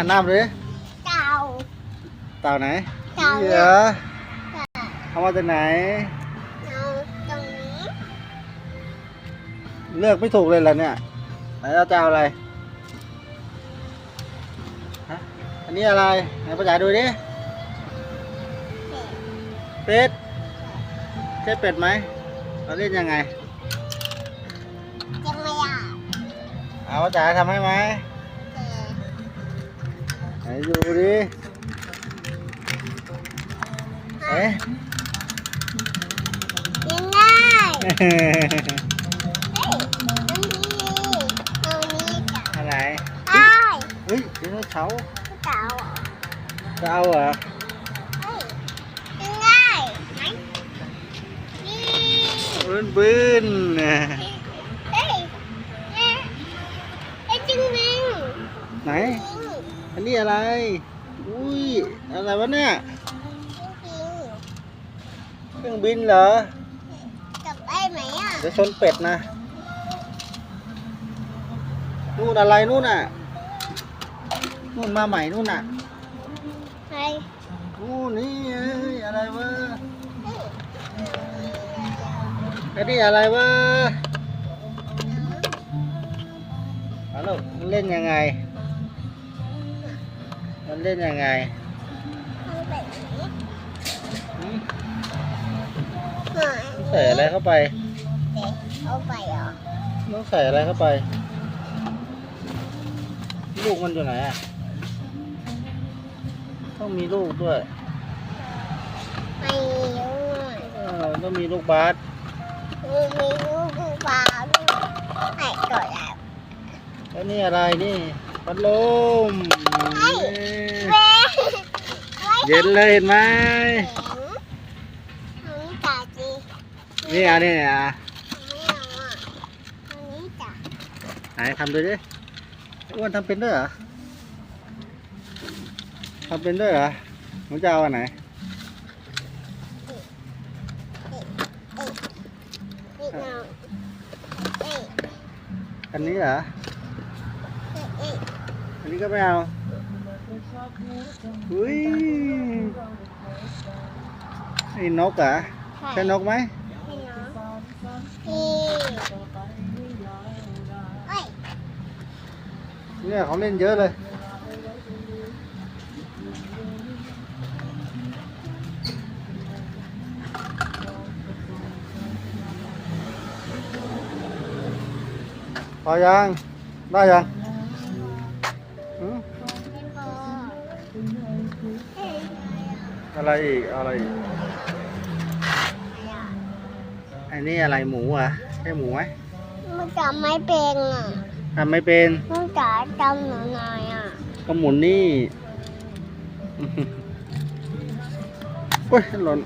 หันหน้ามาดิเต่า เต่าไหนเต่า เหเนี่รยอเต่าเอามาจากไหนเอาตรงนี้เลือกไม่ถูกเลยล่ะเนี่ยไหนเราจะเอาอะไรฮะอันนี้อะไรไหนป้าจ๋าดูดิเป็ดใช่เป็ดไหมเราเล่นยังไง จะไม่อยากเอาป้าจ๋าทำให้ไหม แต่ไหนดูดิเอ๊ะยังได้เฮ้ยตรงนี้ตรงนี้จะ อะไรได้เฮ้ยเดี๋ยวเช้าร์เต่าเหรอจะเอาเหรอเฮ้ยยังได้ไหนนี่บืนบืนเฮ้ยเฮ้ยเฮ้ยไอ้จิงมิงไหนอันนี้อะไร อุ้ย อะไรวะเนี่ยจริงเครื่องบินเหรอๆจับได้ไหมอะเดี๋ยวชนเป็ดนะ นู่นอะไรนู่นน่ะ นู่นมาใหม่นู่นน่ะ ไปนู่นนี่เอ้ยอะไรวะไอ้นี่อะไรวะฮัลโหลมันเล่นยังไง มันเล่นยังไงทำแบบนี้หืมหน่อยใส่อะไรเข้าไปเด็กเอาไปเหรอต้องใส่อะไรเข้าไป ลูกมันอยู่ไหนอะ ต้องมีลูกด้วยไม่รู้หน่อยเออต้องมีลูกบาสมีมีลูกปลาด้วยให้ก่อนแล้วแล้วนี่อะไรนี่พัดลม เว้ยเย็นเลยเห็นไหมอันนี้จ่าจีนี่อะนี่อะไม่เอาอะอันนี้จ่าไหนทำดูดิอ้วนทำเป็นด้วยเหรอทำเป็นด้วยเหรอหนูจะเอาอันไหนนี่น้องเอ้ยอันนี้เหรอเอ้ยอันนี้ก็ไม่เอา อุ้ยนี่นกเหรอใช่นกไหม อ้ยอะไรอีกเอาอะไรอีกอันนี้อะไรหมูเหรอะใช่หมูไหมมันจะไม่เป็นอะทำไม่เป็นมันจะจำหนูหน่อยอะก็หมุนนี่เฮ้ยหล่น